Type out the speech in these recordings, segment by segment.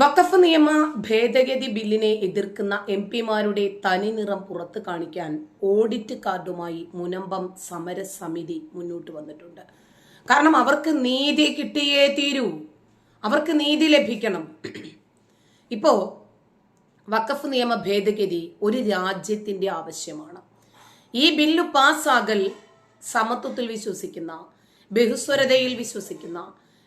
വഖഫ് നിയമ ഭേദഗതി ബില്ലിനെ എതിർക്കുന്ന എം പിമാരുടെ തനിനിറം പുറത്തു കാണിക്കാൻ ഓഡിറ്റ് കാർഡുമായി മുനമ്പം സമരസമിതി മുന്നോട്ട് വന്നിട്ടുണ്ട്. കാരണം അവർക്ക് നീതി കിട്ടിയേ തീരൂ. അവർക്ക് നീതി ലഭിക്കണം. ഇപ്പോ വഖഫ് നിയമ ഭേദഗതി ഒരു രാജ്യത്തിന്റെ ആവശ്യമാണ്. ഈ ബില്ല് പാസ്സാകൽ സമത്വത്തിൽ വിശ്വസിക്കുന്ന ബഹുസ്വരതയിൽ വിശ്വസിക്കുന്ന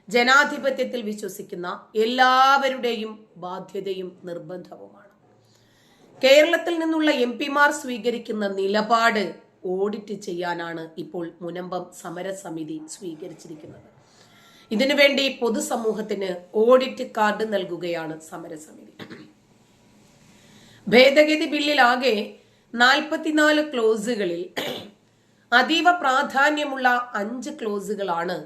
ജനാധിപത്യത്തിൽ വിശ്വസിക്കുന്ന എല്ലാവരുടെയും ബാധ്യതയും നിർബന്ധവുമാണ്. കേരളത്തിൽ നിന്നുള്ള എം പിമാർ സ്വീകരിക്കുന്ന നിലപാട് ഓഡിറ്റ് ചെയ്യാനാണ് ഇപ്പോൾ മുനമ്പം സമരസമിതി സ്വീകരിച്ചിരിക്കുന്നത്. ഇതിനുവേണ്ടി പൊതുസമൂഹത്തിന് ഓഡിറ്റ് കാർഡ് നൽകുകയാണ് സമരസമിതി. ഭേദഗതി ബില്ലിലാകെ നാൽപ്പത്തിനാല് ക്ലോസുകളിൽ അതീവ പ്രാധാന്യമുള്ള അഞ്ച് ക്ലോസുകളാണ്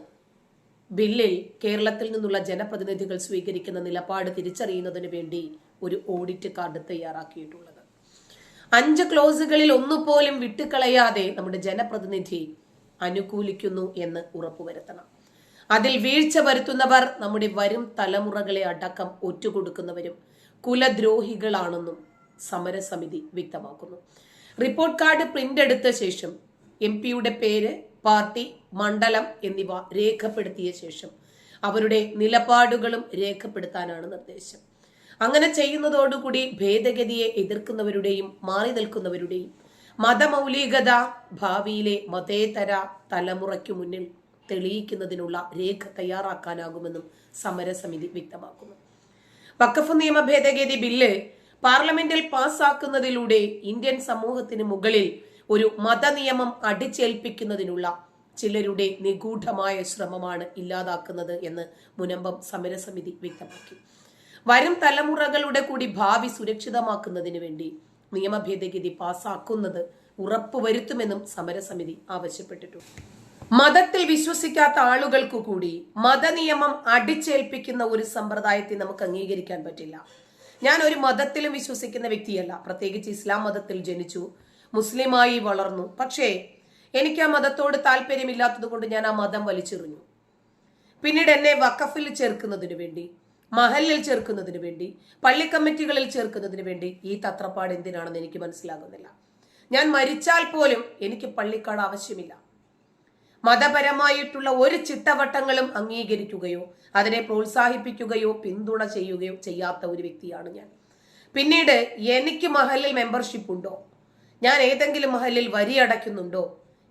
ബില്ലിൽ കേരളത്തിൽ നിന്നുള്ള ജനപ്രതിനിധികൾ സ്വീകരിക്കുന്ന നിലപാട് തിരിച്ചറിയുന്നതിന് വേണ്ടി ഒരു ഓഡിറ്റ് കാർഡ് തയ്യാറാക്കിയിട്ടുള്ളത്. അഞ്ച് ക്ലോസുകളിൽ ഒന്നുപോലും വിട്ടുകളയാതെ നമ്മുടെ ജനപ്രതിനിധി അനുകൂലിക്കുന്നു എന്ന് ഉറപ്പുവരുത്തണം. അതിൽ വീഴ്ച വരുത്തുന്നവർ നമ്മുടെ വരും തലമുറകളെ അടക്കം ഒറ്റുകൊടുക്കുന്നവരും കുലദ്രോഹികളാണെന്നും സമരസമിതി വ്യക്തമാക്കുന്നു. റിപ്പോർട്ട് കാർഡ് പ്രിന്റ് എടുത്ത ശേഷം എം പിയുടെ പേര് പാർട്ടി മണ്ഡലം എന്നിവ രേഖപ്പെടുത്തിയ ശേഷം അവരുടെ നിലപാടുകളും രേഖപ്പെടുത്താനാണ് നിർദ്ദേശം. അങ്ങനെ ചെയ്യുന്നതോടുകൂടി ഭേദഗതിയെ എതിർക്കുന്നവരുടെയും മാറി നിൽക്കുന്നവരുടെയും മതമൗലികത ഭാവിയിലെ മതേതര തലമുറയ്ക്കു മുന്നിൽ തെളിയിക്കുന്നതിനുള്ള രേഖ തയ്യാറാക്കാനാകുമെന്നും സമരസമിതി വ്യക്തമാക്കുന്നു. വഖഫ് നിയമ ഭേദഗതി ബില്ല് പാർലമെന്റിൽ പാസ്സാക്കുന്നതിലൂടെ ഇന്ത്യൻ സമൂഹത്തിന് മുകളിൽ ഒരു മതനിയമം അടിച്ചേൽപ്പിക്കുന്നതിനുള്ള ചിലരുടെ നിഗൂഢമായ ശ്രമമാണ് ഇല്ലാതാക്കുന്നത് എന്ന് മുനമ്പം സമരസമിതി വ്യക്തമാക്കി. വരും തലമുറകളുടെ കൂടി ഭാവി സുരക്ഷിതമാക്കുന്നതിന് വേണ്ടി നിയമ ഭേദഗതി പാസാക്കുന്നത് ഉറപ്പുവരുത്തുമെന്നും സമരസമിതി ആവശ്യപ്പെട്ടിട്ടുണ്ട് മതത്തിൽ വിശ്വസിക്കാത്ത ആളുകൾക്ക് കൂടി മതനിയമം അടിച്ചേൽപ്പിക്കുന്ന ഒരു സമ്പ്രദായത്തെ നമുക്ക് അംഗീകരിക്കാൻ പറ്റില്ല. ഞാൻ ഒരു മതത്തിലും വിശ്വസിക്കുന്ന വ്യക്തിയല്ല. പ്രത്യേകിച്ച് ഇസ്ലാം മതത്തിൽ ജനിച്ചു മുസ്ലിമായി വളർന്നു. പക്ഷേ എനിക്ക് ആ മതത്തോട് താല്പര്യമില്ലാത്തത് കൊണ്ട് ഞാൻ ആ മതം വലിച്ചെറിഞ്ഞു. പിന്നീട് എന്നെ വക്കഫിൽ ചേർക്കുന്നതിന് വേണ്ടി മഹലിൽ ചേർക്കുന്നതിന് വേണ്ടി പള്ളി കമ്മിറ്റികളിൽ ചേർക്കുന്നതിന് വേണ്ടി ഈ തത്രപ്പാട് എന്തിനാണെന്ന് എനിക്ക് മനസ്സിലാകുന്നില്ല. ഞാൻ മരിച്ചാൽ പോലും എനിക്ക് പള്ളിക്കാട് ആവശ്യമില്ല. മതപരമായിട്ടുള്ള ഒരു ചിട്ടവട്ടങ്ങളും അംഗീകരിക്കുകയോ അതിനെ പ്രോത്സാഹിപ്പിക്കുകയോ പിന്തുണ ചെയ്യുകയോ ചെയ്യാത്ത ഒരു വ്യക്തിയാണ് ഞാൻ. പിന്നീട് എനിക്ക് മഹലിൽ മെമ്പർഷിപ്പ് ഉണ്ടോ? ഞാൻ ഏതെങ്കിലും മഹലിൽ വരി അടയ്ക്കുന്നുണ്ടോ?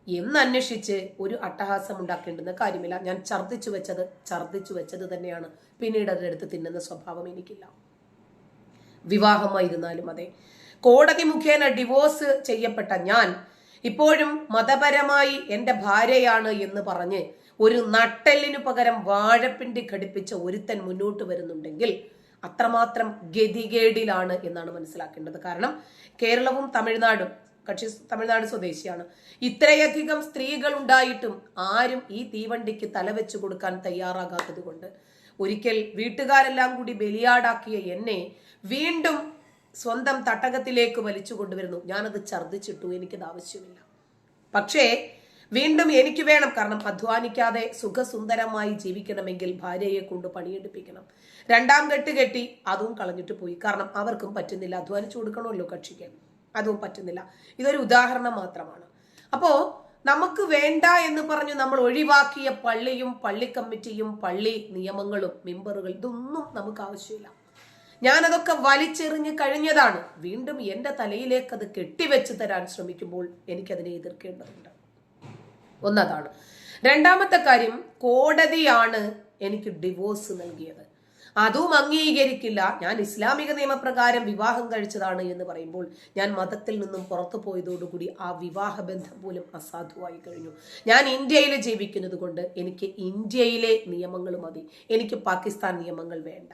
എന്ന് അന്വേഷിച്ച് ഒരു അട്ടഹാസം ഉണ്ടാക്കേണ്ടുന്ന കാര്യമില്ല. ഞാൻ ഛർദ്ദിച്ചു വെച്ചത് ഛർദ്ദിച്ചു വെച്ചത് തന്നെയാണ്. പിന്നീട് അടുത്ത് തിന്നുന്ന സ്വഭാവം എനിക്കില്ല. വിവാഹമായിരുന്നാലും അതെ. കോടതി മുഖേന ഡിവോഴ്സ് ചെയ്യപ്പെട്ട ഞാൻ ഇപ്പോഴും മതപരമായി എന്റെ ഭാര്യയാണ് എന്ന് പറഞ്ഞ് ഒരു നട്ടെല്ലിനു പകരം വാഴപ്പിണ്ടി ഘടിപ്പിച്ച ഒരുത്തൻ മുന്നോട്ട് വരുന്നുണ്ടെങ്കിൽ അത്രമാത്രം ഗതികേടിലാണ് എന്നാണ് മനസ്സിലാക്കേണ്ടത്. കാരണം കേരളവും തമിഴ്നാടും കക്ഷി തമിഴ്നാട് സ്വദേശിയാണ്. ഇത്രയധികം സ്ത്രീകൾ ഉണ്ടായിട്ടും ആരും ഈ തീവണ്ടിക്ക് തലവെച്ചു കൊടുക്കാൻ തയ്യാറാകാത്തത് കൊണ്ട് ഒരിക്കൽ വീട്ടുകാരെല്ലാം കൂടി ബലിയാടാക്കിയ എന്നെ വീണ്ടും സ്വന്തം തട്ടകത്തിലേക്ക് വലിച്ചു കൊണ്ടുവരുന്നു. ഞാനത് ഛർദ്ദിച്ചിട്ടു. എനിക്കത് ആവശ്യമില്ല. പക്ഷേ വീണ്ടും എനിക്ക് വേണം. കാരണം അധ്വാനിക്കാതെ സുഖസുന്ദരമായി ജീവിക്കണമെങ്കിൽ ഭാര്യയെ കൊണ്ട് പണിയെടുപ്പിക്കണം. രണ്ടാം കെട്ട് കെട്ടി അതും കളഞ്ഞിട്ട് പോയി. കാരണം അവർക്കും പറ്റുന്നില്ല. അധ്വാനിച്ചു കൊടുക്കണമല്ലോ കക്ഷിക്ക്. അതും പറ്റുന്നില്ല. ഇതൊരു ഉദാഹരണം മാത്രമാണ്. അപ്പോൾ നമുക്ക് വേണ്ട എന്ന് പറഞ്ഞു നമ്മൾ ഒഴിവാക്കിയ പള്ളിയും പള്ളി കമ്മിറ്റിയും പള്ളി നിയമങ്ങളും മെമ്പറുകൾ ഇതൊന്നും നമുക്ക് ആവശ്യമില്ല. ഞാനതൊക്കെ വലിച്ചെറിഞ്ഞ് കഴിഞ്ഞതാണ്. വീണ്ടും എന്റെ തലയിലേക്ക് അത് കെട്ടിവെച്ച് തരാൻ ശ്രമിക്കുമ്പോൾ എനിക്കതിനെ എതിർക്കേണ്ടതുണ്ട്. ഒന്നതാണ്. രണ്ടാമത്തെ കാര്യം കോടതിയാണ് എനിക്ക് ഡിവോഴ്സ് നൽകിയത്. അതും അംഗീകരിക്കില്ല. ഞാൻ ഇസ്ലാമിക നിയമപ്രകാരം വിവാഹം കഴിച്ചതാണ് എന്ന് പറയുമ്പോൾ ഞാൻ മതത്തിൽ നിന്നും പുറത്തു പോയതോടുകൂടി ആ വിവാഹ ബന്ധം പോലും അസാധുവായി കഴിഞ്ഞു. ഞാൻ ഇന്ത്യയിൽ ജീവിക്കുന്നത് കൊണ്ട് എനിക്ക് ഇന്ത്യയിലെ നിയമങ്ങൾ മതി. എനിക്ക് പാകിസ്ഥാൻ നിയമങ്ങൾ വേണ്ട.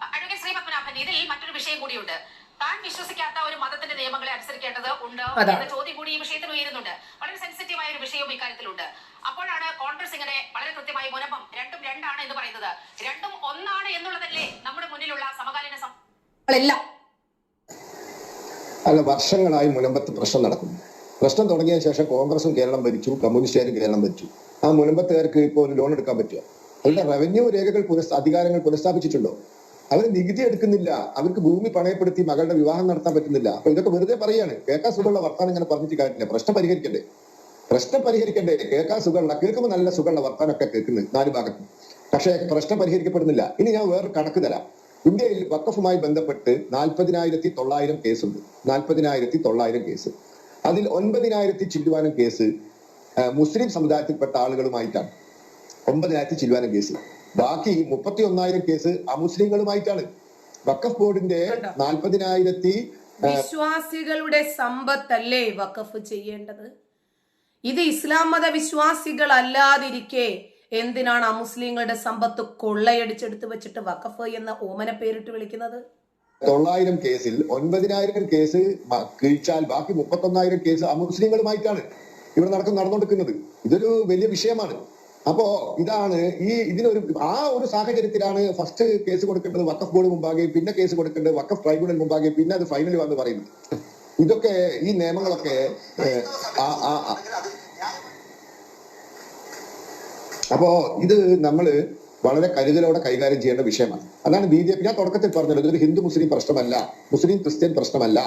അഡ്വക്കേറ്റ് ഇതിൽ മറ്റൊരു വിഷയം കൂടിയുണ്ട്. താൻ വിശ്വസിക്കാത്ത ഒരു മതത്തിന്റെ നിയമങ്ങളെ അനുസരിക്കേണ്ടത് ഉണ്ട്? എന്ന ചോദ്യം കൂടി ഈ വിഷയത്തിൽ ഉയരുന്നുണ്ട്. വളരെ സെൻസിറ്റീവായ ഒരു വിഷയവും ഇക്കാര്യത്തിലുണ്ട്. അപ്പോഴാണ് കോൺഗ്രസ് ഇങ്ങനെ വളരെ കൃത്യമായി മുനപ്പം രണ്ടും രണ്ടാണ് എന്ന് പറയുന്നത്. രണ്ടും ഒന്നാണ് എന്നുള്ളതല്ലേ നമ്മുടെ മുന്നിലുള്ള സമകാലീന എല്ലാം അല്ല. വർഷങ്ങളായി മുനമ്പത്ത് പ്രശ്നം നടക്കുന്നു. പ്രശ്നം തുടങ്ങിയ ശേഷം കോൺഗ്രസും കേരളം ഭരിച്ചു കമ്മ്യൂണിസ്റ്റുകാരും കേരളം ഭരിച്ചു. ആ മുനമ്പത്തുകാർക്ക് ഇപ്പോൾ ഒരു ലോൺ എടുക്കാൻ പറ്റുക അതിന്റെ റവന്യൂ രേഖകൾ പുനഃ അധികാരങ്ങൾ പുനഃസ്ഥാപിച്ചിട്ടുണ്ടോ? അവർ നികുതി എടുക്കുന്നില്ല. അവർക്ക് ഭൂമി പണയപ്പെടുത്തി മകളുടെ വിവാഹം നടത്താൻ പറ്റുന്നില്ല. അപ്പൊ ഇതൊക്കെ വെറുതെ പറയാണ്. കേൾക്കാൻ സുഖമുള്ള വർത്താനം ഇങ്ങനെ പറഞ്ഞിട്ട് കാര്യമില്ല. പ്രശ്നം പരിഹരിക്കണ്ടേ? പ്രശ്നം പരിഹരിക്കണ്ടേ? കേൾക്കാൻ സുഖമുള്ള കേൾക്കുമ്പോൾ നല്ല സുഖമുള്ള വർത്താനൊക്കെ കേൾക്കുന്നത് നാല് ഭാഗത്ത്. പക്ഷേ പ്രശ്നം പരിഹരിക്കപ്പെടുന്നില്ല. ഇനി ഞാൻ വേറെ കണക്ക് തരാം. ഇന്ത്യയിൽ വക്കഫുമായി ബന്ധപ്പെട്ട് നാൽപ്പതിനായിരത്തി തൊള്ളായിരം കേസുണ്ട്. നാൽപ്പതിനായിരത്തി തൊള്ളായിരം കേസ്. അതിൽ ഒൻപതിനായിരത്തി ചില്ലുവാനം കേസ് മുസ്ലിം സമുദായത്തിൽപ്പെട്ട ആളുകളുമായിട്ടാണ്. ഒമ്പതിനായിരത്തി ചില്ലുവാനം കേസ്. ബാക്കി മുപ്പത്തി ഒന്നായിരം കേസ് അമുസ്ലിങ്ങളുമായിട്ടാണ്. വക്കഫ് ബോർഡിന്റെ? നാൽപ്പതിനായിരത്തി വിശ്വാസികളുടെ സമ്പത്തല്ലേ വഖഫ് ചെയ്യേണ്ടത്? ഇത് ഇസ്ലാം മത വിശ്വാസികൾ അല്ലാതിരിക്കെ എന്തിനാണ് അമുസ്ലിങ്ങളുടെ സമ്പത്ത് കൊള്ളയടിച്ചെടുത്ത് വെച്ചിട്ട് വഖഫ് എന്ന ഓമന പേരിട്ട് വിളിക്കുന്നത്? തൊള്ളായിരം കേസിൽ ഒൻപതിനായിരം കേസ് കിഴിച്ചാൽ ബാക്കി മുപ്പത്തൊന്നായിരം കേസ് അമുസ്ലിങ്ങളുമായിട്ടാണ് ഇവിടെ നടക്കുന്ന നടന്നുകൊടുക്കുന്നത് ഇതൊരു വലിയ വിഷയമാണ്. അപ്പോ ഇതാണ് ഈ ഇതിനൊരു ആ ഒരു സാഹചര്യത്തിലാണ് ഫസ്റ്റ് കേസ് കൊടുക്കേണ്ടത് വക്കഫ് ബോർഡ് മുമ്പാകെ പിന്നെ കേസ് കൊടുക്കേണ്ടത് വക്കഫ് ട്രൈബ്യൂണൽ മുമ്പാകെ പിന്നെ അത് ഫൈനൽ വന്ന് പറയുന്നത്. ഇതൊക്കെ ഈ നിയമങ്ങളൊക്കെ അപ്പോ ഇത് നമ്മൾ വളരെ കരുതലോടെ കൈകാര്യം ചെയ്യേണ്ട വിഷയമാണ്. അതാണ് ബി ജെ പി ഞാൻ തുടക്കത്തിൽ പറഞ്ഞത് ഇതൊരു ഹിന്ദു മുസ്ലിം പ്രശ്നമല്ല മുസ്ലിം ക്രിസ്ത്യൻ പ്രശ്നമല്ല.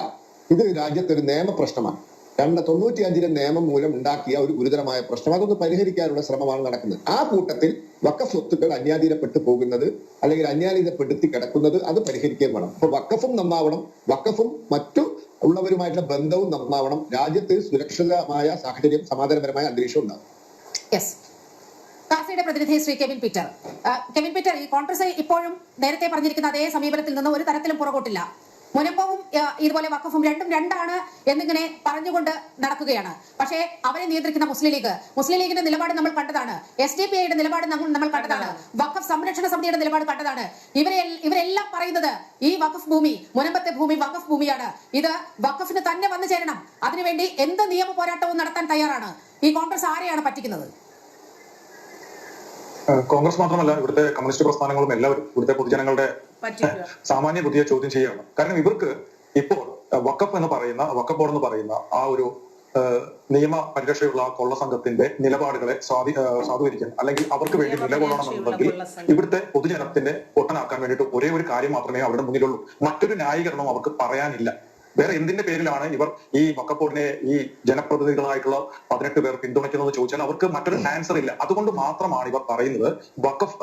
ഇത് രാജ്യത്തെ ഒരു നിയമ പ്രശ്നമാണ്. രണ്ട് തൊണ്ണൂറ്റി അഞ്ചിലെ നിയമം മൂലം ഉണ്ടാക്കിയ ഒരു ഗുരുതരമായ പ്രശ്നം. അതൊന്ന് പരിഹരിക്കാനുള്ള ശ്രമമാണ് നടക്കുന്നത്. ആ കൂട്ടത്തിൽ വക്കഫ് സ്വത്തുക്കൾ അന്യാധീനപ്പെട്ടു പോകുന്നത് അല്ലെങ്കിൽ അന്യാധീനപ്പെടുത്തി കിടക്കുന്നത് അത് പരിഹരിക്കുകയും വേണം. അപ്പൊ വക്കഫും നന്നാവണം. വക്കഫും മറ്റു ഉള്ളവരുമായിട്ടുള്ള ബന്ധവും നന്നാവണം. രാജ്യത്ത് സുരക്ഷിതമായ സാഹചര്യം സമാധാനപരമായ അന്തരീക്ഷം ഉണ്ടാകും പ്രതിനിധി Shri Kevin Peter. Kevin Peter ഈ കോൺഗ്രസ് ഇപ്പോഴും നേരത്തെ പറഞ്ഞിരിക്കുന്ന അതേ സമീപനത്തിൽ നിന്ന് ഒരു തരത്തിലും പുറകോട്ടില്ല. മുനമ്പവും ഇതുപോലെ വക്കഫും രണ്ടും രണ്ടാണ് എന്നിങ്ങനെ പറഞ്ഞുകൊണ്ട് നടക്കുകയാണ്. പക്ഷേ അവരെ നിയന്ത്രിക്കുന്ന മുസ്ലിം ലീഗ് മുസ്ലിം ലീഗിന്റെ നിലപാട് നമ്മൾ കണ്ടതാണ്. എസ് ഡി പി ഐയുടെ നിലപാട് നമ്മൾ കണ്ടതാണ്. വഖഫ് സംരക്ഷണ സമിതിയുടെ നിലപാട് കണ്ടതാണ്. ഇവരെ ഇവരെല്ലാം പറയുന്നത് ഈ വഖഫ് ഭൂമി മുനമ്പത്തെ ഭൂമി വഖഫ് ഭൂമിയാണ്. ഇത് വഖഫിന് തന്നെ വന്നു ചേരണം. അതിനുവേണ്ടി എന്ത് നിയമ പോരാട്ടവും നടത്താൻ തയ്യാറാണ്? ഈ കോൺഗ്രസ് ആരെയാണ് പറ്റിക്കുന്നത്? കോൺഗ്രസ് മാത്രമല്ല ഇവിടുത്തെ കമ്മ്യൂണിസ്റ്റ് പ്രസ്ഥാനങ്ങളും എല്ലാവരും ഇവിടുത്തെ പൊതുജനങ്ങളുടെ സാമാന്യ ബുദ്ധിയെ ചോദ്യം ചെയ്യുകയാണ്. കാരണം ഇവർക്ക് ഇപ്പോൾ വക്കപ്പ് എന്ന് പറയുന്ന വക്കപ്പ് ബോർഡ് എന്ന് പറയുന്ന ആ ഒരു നിയമ പരിരക്ഷയുള്ള കൊള്ള സംഘത്തിന്റെ നിലപാടുകളെ സ്വാധീ സ്വാധീകരിക്കാൻ അല്ലെങ്കിൽ അവർക്ക് വേണ്ടി നിലകൊള്ളണമെന്നുണ്ടെങ്കിൽ. ഇവിടുത്തെ പൊതുജനത്തിന്റെ പൊട്ടനാക്കാൻ വേണ്ടിയിട്ട് ഒരേ ഒരു കാര്യം മാത്രമേ അവരുടെ മുന്നിലുള്ളൂ. മറ്റൊരു ന്യായീകരണം അവർക്ക് പറയാനില്ല. വേറെ എന്തിന്റെ പേരിലാണ് ഇവർ ഈ വക്കപ്പോടിനെ ഈ ജനപ്രതിനിധികളായിട്ടുള്ള പതിനെട്ട് പേർ പിന്തുണയ്ക്കുന്നത് ചോദിച്ചാൽ അവർക്ക് മറ്റൊരു ആൻസർ ഇല്ല. അതുകൊണ്ട് മാത്രമാണ് ഇവർ പറയുന്നത് വക്കഫ്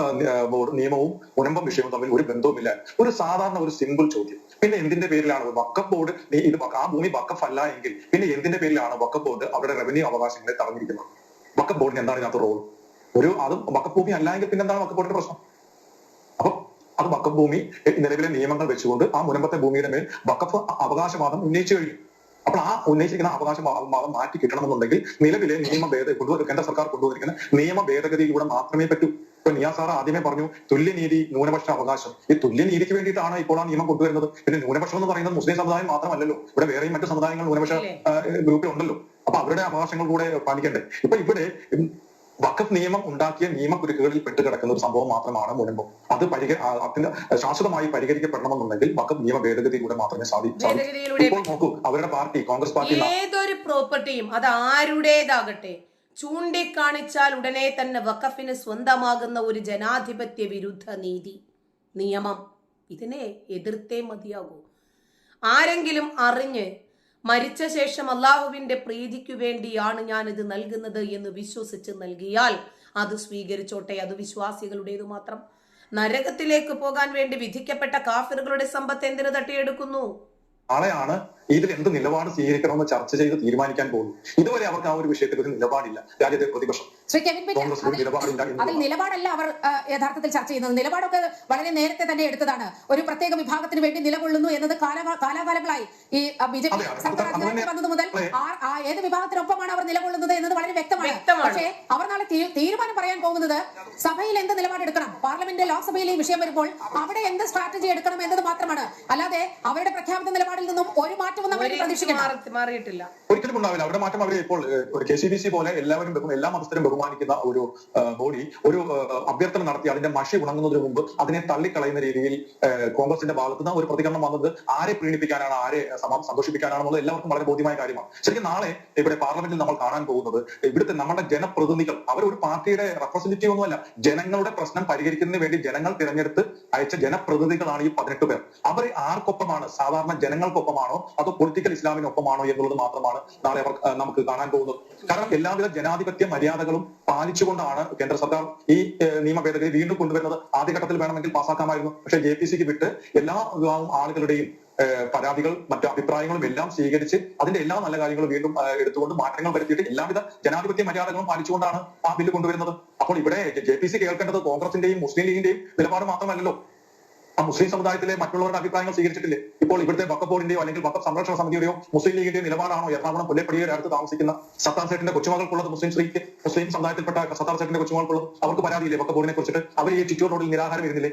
നിയമവും മുനമ്പം വിഷയവും തമ്മിൽ ഒരു ബന്ധവുമില്ല. ഒരു സാധാരണ ഒരു സിമ്പിൾ ചോദ്യം. പിന്നെ എന്തിന്റെ പേരിലാണ് വക്കഫ് ബോർഡ് ഇത് ആ ഭൂമി വക്കഫ് അല്ല എങ്കിൽ പിന്നെ എന്തിന്റെ പേരിലാണ് വക്കഫ് ബോർഡ് അവരുടെ റവന്യൂ അവകാശങ്ങളെ തടഞ്ഞിരിക്കുന്നത്? വക്കഫ് ബോർഡിന് എന്താണ് ഇതിനകത്ത് റോൾ ഒരു അതും വക്കഫ് ഭൂമി അല്ല എങ്കിൽ പിന്നെ എന്താണ് വക്കഫ് ബോർഡിന്റെ പ്രശ്നം? അത് വക്കഫ് ഭൂമി നിലവിലെ നിയമങ്ങൾ വെച്ചുകൊണ്ട് ആ മുനമ്പത്തെ ഭൂമിയുടെ മേൽ വക്കഫ് അവകാശവാദം ഉന്നയിച്ചു കഴിഞ്ഞു. അപ്പോൾ ആ ഉന്നയിച്ചിരിക്കുന്ന അവകാശ വാദം മാറ്റി കിട്ടണമെന്നുണ്ടെങ്കിൽ നിലവിലെ നിയമ ഭേദ കൊണ്ടുവരും കേന്ദ്ര സർക്കാർ കൊണ്ടുവന്നിരിക്കുന്ന നിയമ ഭേദഗതിയിലൂടെ മാത്രമേ പറ്റൂ. ഇപ്പൊ നിയാസ് സാർ ആദ്യമേ പറഞ്ഞു തുല്യനീതി ന്യൂനപക്ഷ അവകാശം. ഈ തുല്യനീതിക്ക് വേണ്ടിയിട്ടാണ് ഇപ്പോൾ ആ നിയമം കൊണ്ടുവരുന്നത്. പിന്നെ ന്യൂനപക്ഷം എന്ന് പറയുന്നത് മുസ്ലിം സമുദായം മാത്രമല്ലല്ലോ. ഇവിടെ വേറെയും മറ്റു സമുദായങ്ങൾ ന്യൂനപക്ഷ ഗ്രൂപ്പിൽ ഉണ്ടല്ലോ അപ്പൊ അവരുടെ അവകാശങ്ങൾ കൂടെ പാലിക്കണ്ടേ? ഇപ്പൊ ഇവിടെ വഖഫ് നിയമം ഉണ്ടാക്കിയ നിയമക്കുരുക്കുകളിൽ പെട്ടുകിടക്കുന്ന ഒരു സംഭവം മാത്രമാണ് മുനമ്പം. അത് പരിഹ അതിന് ശാശ്വതമായി പരിഹരിക്കപ്പെടണമെന്നുണ്ടെങ്കിൽ വഖഫ് നിയമ ഭേദഗതിയിലൂടെ മാത്രമേ സാധിക്കൂ. സാധി- ഇപ്പോൾ നോക്കൂ അവരുടെ പാർട്ടി കോൺഗ്രസ് പാർട്ടി ഏതൊരു പ്രോപ്പർട്ടിയും അത് ആരുടേതാകട്ടെ ചൂണ്ടിക്കാണിച്ചാൽ ഉടനെ തന്നെ വഖഫിന് സ്വന്തമാകുന്ന ഒരു ജനാധിപത്യ വിരുദ്ധ നീതി നിയമം. ഇതിനെ എതിർത്തേ മതിയാകൂ. ആരെങ്കിലും അറിഞ്ഞ് മരിച്ച ശേഷം അള്ളാഹുവിന്റെ പ്രീതിക്കു വേണ്ടിയാണ് ഞാൻ ഇത് നൽകുന്നത് എന്ന് വിശ്വസിച്ച് നൽകിയാൽ അത് സ്വീകരിച്ചോട്ടെ അത് വിശ്വാസികളുടേത് മാത്രം. നരകത്തിലേക്ക് പോകാൻ വേണ്ടി വിധിക്കപ്പെട്ട കാഫിറുകളുടെ സമ്പത്ത് എന്തിനു തട്ടിയെടുക്കുന്നു? നാളെയാണ് ഇതിൽ എന്ത് നിലപാട് സ്വീകരിക്കണമെന്ന് ചർച്ച ചെയ്ത് തീരുമാനിക്കാൻ പോകുന്നു. ഇതുവരെ അവർക്ക് ആ ഒരു വിഷയത്തിൽ ഒരു നിലപാടില്ല. രാജ്യത്തെ പ്രതിപക്ഷം. അതിൽ- നിലപാടില്ല അവർ യഥാർത്ഥത്തിൽ ചർച്ച ചെയ്യുന്നത്. നിലപാടൊക്കെ വളരെ നേരത്തെ തന്നെ എടുത്തതാണ്. ഒരു പ്രത്യേക വിഭാഗത്തിന് വേണ്ടി നിലകൊള്ളുന്നു എന്നത് കാലാ- കാലാകാലങ്ങളായി. ഈ ബി ജെ പി സർക്കാർ അധികാരത്തിൽ വന്നത് മുതൽ ഏത് വിഭാഗത്തിനൊപ്പമാണ് അവർ നിലകൊള്ളുന്നത് എന്നത് വളരെ വ്യക്തമാണ്. പക്ഷേ അവർ നാളെ തീരുമാനം പറയാൻ പോകുന്നത് സഭയിൽ എന്ത് നിലപാടെടുക്കണം പാർലമെന്റ് ലോക്സഭയിൽ ഈ വിഷയം വരുമ്പോൾ അവിടെ എന്ത് സ്ട്രാറ്റജി എടുക്കണം എന്നത് മാത്രമാണ്. അല്ലാതെ അവരുടെ പ്രഖ്യാപിത നിലപാടിൽ നിന്നും ഒരു മാറ്റം ഒരിക്കലും ഉണ്ടാവില്ല. അവരുടെ മാറ്റം അവർ ഇപ്പോൾ ഒരു കെ സി ബി സി പോലെ എല്ലാവരും എല്ലാ മതസ്ഥരും ബഹുമാനിക്കുന്ന ഒരു ബോഡി ഒരു അഭ്യർത്ഥന നടത്തി അതിന്റെ മഷി ഉണങ്ങുന്നതിന് മുമ്പ് അതിനെ തള്ളിക്കളയുന്ന രീതിയിൽ കോൺഗ്രസിന്റെ ഭാഗത്ത് നിന്ന് ഒരു പ്രതികരണം വന്നത് ആരെ പ്രീണിപ്പിക്കാനാണ് ആരെ സമ- സന്തോഷിപ്പിക്കാനാണെന്നുള്ളത് എല്ലാവർക്കും വളരെ ബോധ്യമായ കാര്യമാണ്. ശരിക്കും നാളെ ഇവിടെ പാർലമെന്റിൽ നമ്മൾ കാണാൻ പോകുന്നത് ഇവിടുത്തെ നമ്മുടെ ജനപ്രതിനിധികൾ അവർ ഒരു പാർട്ടിയുടെ റെപ്രസെന്റേറ്റീവ് ഒന്നുമല്ല ജനങ്ങളുടെ പ്രശ്നം പരിഹരിക്കുന്നതിന് വേണ്ടി ജനങ്ങൾ തിരഞ്ഞെടുത്ത് അയച്ച ജനപ്രതിനിധികളാണ് ഈ പതിനെട്ട് പേർ. അവർ ആർക്കൊപ്പമാണ്? സാധാരണ ജനങ്ങൾക്കൊപ്പമാണോ? അതോ പൊളിറ്റിക്കൽ ഇസ്ലാമിനൊപ്പമാണോ എന്നുള്ളത് മാത്രമാണ് നാളെ അവർ നമുക്ക് കാണാൻ പോകുന്നത്. കാരണം എല്ലാവിധ ജനാധിപത്യ മര്യാദകളും പാലിച്ചുകൊണ്ടാണ് കേന്ദ്ര സർക്കാർ ഈ നിയമ ഭേദഗതി വീണ്ടും കൊണ്ടുവരുന്നത്. ആദ്യഘട്ടത്തിൽ വേണമെങ്കിൽ പാസ്സാക്കാമായിരുന്നു. പക്ഷേ ജെ പി സിക്ക് വിട്ട് എല്ലാ വിഭാഗം ആളുകളുടെയും പരാതികൾ മറ്റു അഭിപ്രായങ്ങളും എല്ലാം സ്വീകരിച്ച് അതിന്റെ എല്ലാ നല്ല കാര്യങ്ങളും വീണ്ടും എടുത്തുകൊണ്ട് മാറ്റങ്ങൾ വരുത്തിയിട്ട് എല്ലാവിധ ജനാധിപത്യ മര്യാദകളും പാലിച്ചുകൊണ്ടാണ് ആ ബില്ല് കൊണ്ടുവരുന്നത്. അപ്പോൾ ഇവിടെ ജെ പി സി കേൾക്കേണ്ടത് കോൺഗ്രസിന്റെയും മുസ്ലിം ലീഗിന്റെയും നിലപാട് മാത്രമല്ലല്ലോ. ആ മുസ്ലിം സമുദായത്തിലെ മറ്റുള്ളവരുടെ അഭിപ്രായങ്ങൾ സ്വീകരിച്ചിട്ടില്ലേ? ഇപ്പോൾ ഇവിടുത്തെ വക്കപ്പ് ബോർഡിന്റെയോ അല്ലെങ്കിൽ വക്കപ്പ് സംരക്ഷണ സമിതിയുടെയോ മുസ്ലിം ലീഗിന്റെയോ നിലപാടാണോ എറണാകുളം പുല്ലപ്പടിയുടെ അടുത്ത് താമസിക്കുന്ന സത്താർ സേട്ടിന്റെ കൊച്ചുമകൾക്കുള്ളത് മുസ്ലിം സ്ത്രീക്ക് മുസ്ലിം സമുദായത്തിൽപ്പെട്ട സത്താർ സേട്ടിന്റെ കൊച്ചുമകൾക്കുള്ളത് അവർക്ക് പരാതിയില്ലേ വക്കപ്പ് ബോർഡിനെ കുറിച്ചിട്ട്? അവർ ഈ ചിറ്റൂർ റോഡിൽ നിരാഹാരം ഇരുന്നില്ലേ?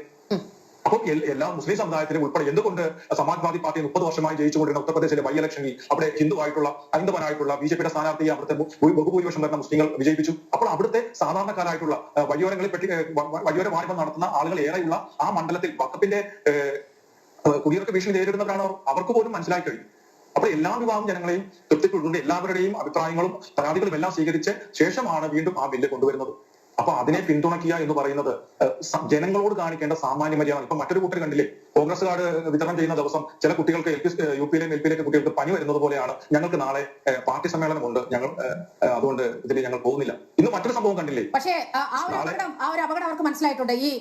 അപ്പോൾ എൽ- എല്ലാ മുസ്ലിം സമുദായത്തിലും ഉൾപ്പെടെ എന്തുകൊണ്ട് സമാജ്വാദി പാർട്ടി മുപ്പത് വർഷമായി ജയിച്ചുകൊണ്ടിരുന്ന ഉത്തർപ്രദേശിലെ ബൈ ഇലക്ഷനിൽ അവിടെ ഹിന്ദുവായിട്ടുള്ള ഹൈന്ദവനായിട്ടുള്ള ബി ജെ പിയുടെ സ്ഥാനാർത്ഥിയെ അവിടുത്തെ ബഹുഭൂരിപക്ഷം വരുന്ന മുസ്ലിങ്ങൾ വിജയിപ്പിച്ചു. അപ്പോൾ അവിടുത്തെ സാധാരണക്കാരായിട്ടുള്ള വഴിയോരങ്ങളിൽ പെട്ടി വഴിയോര വാണിഭം നടത്തുന്ന ആളുകൾ ഏറെയുള്ള ആ മണ്ഡലത്തിൽ വക്കപ്പിന്റെ കുടിയിറക്ക ഭീഷണി നേരിടുന്നവരാണ് അവർക്ക് പോലും മനസ്സിലായി കഴിഞ്ഞു. അപ്പോൾ എല്ലാ വിഭാഗം ജനങ്ങളെയും തൃപ്തിപ്പെടുത്തുന്ന എല്ലാവരുടെയും അഭിപ്രായങ്ങളും പരാതികളും എല്ലാം സ്വീകരിച്ച ശേഷമാണ് വീണ്ടും ആ ബില്ല് കൊണ്ടുവരുന്നത്. അപ്പൊ അതിനെ പിന്തുണയ്ക്കുക എന്ന് പറയുന്നത് ജനങ്ങളോട് കാണിക്കേണ്ട സാമാന്യ മര്യാദ. ഇപ്പൊ മറ്റൊരു കൂട്ടർ കണ്ടില്ലേ കോൺഗ്രസ് കാർഡ് വിതരണം ചെയ്യുന്ന ദിവസം ചില കുട്ടികൾക്ക് എൽ പി യു പിയിലെയും എൽ പിയിലേക്ക് കുട്ടികൾക്ക് പനി വരുന്നത് പോലെയാണ്. ഞങ്ങൾക്ക് നാളെ പാർട്ടി സമ്മേളനമുണ്ട്. ഞങ്ങൾ അതുകൊണ്ട് ഇതിൽ ഞങ്ങൾ പോകുന്നില്ല. ഇന്ന് മറ്റൊരു സംഭവം കണ്ടില്ലേ? പക്ഷേ ആ ഒരു അപകടം ആ ഒരു അപകടം അവർക്ക് മനസ്സിലായിട്ടുണ്ട്. ഈ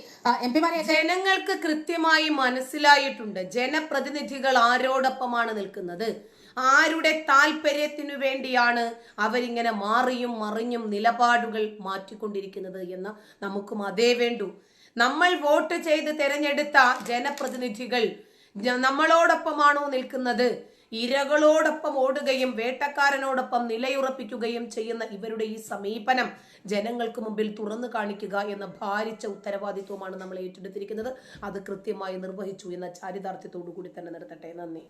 എം പിമാരെ ജനങ്ങൾക്ക് കൃത്യമായി മനസ്സിലായിട്ടുണ്ട്. ജനപ്രതിനിധികൾ ആരോടൊപ്പമാണ് നിൽക്കുന്നത്. ആരുടെ താല്പര്യത്തിനു വേണ്ടിയാണ് അവരിങ്ങനെ മാറിയും മറിഞ്ഞും നിലപാടുകൾ മാറ്റിക്കൊണ്ടിരിക്കുന്നത് എന്ന് നമുക്കും അതേ വേണ്ടു. നമ്മൾ വോട്ട് ചെയ്ത് തെരഞ്ഞെടുത്ത ജനപ്രതിനിധികൾ നമ്മളോടൊപ്പമാണോ നിൽക്കുന്നത്? ഇരകളോടൊപ്പം ഓടുകയും വേട്ടക്കാരനോടൊപ്പം നിലയുറപ്പിക്കുകയും ചെയ്യുന്ന ഇവരുടെ ഈ സമീപനം ജനങ്ങൾക്ക് മുമ്പിൽ തുറന്നു കാണിക്കുക എന്ന ഭാരിച്ച ഉത്തരവാദിത്വമാണ് നമ്മൾ ഏറ്റെടുത്തിരിക്കുന്നത്. അത് കൃത്യമായി നിർവഹിച്ചു എന്ന ചാരിതാർത്ഥ്യത്തോടു കൂടി തന്നെ നിർത്തട്ടെ നന്ദി.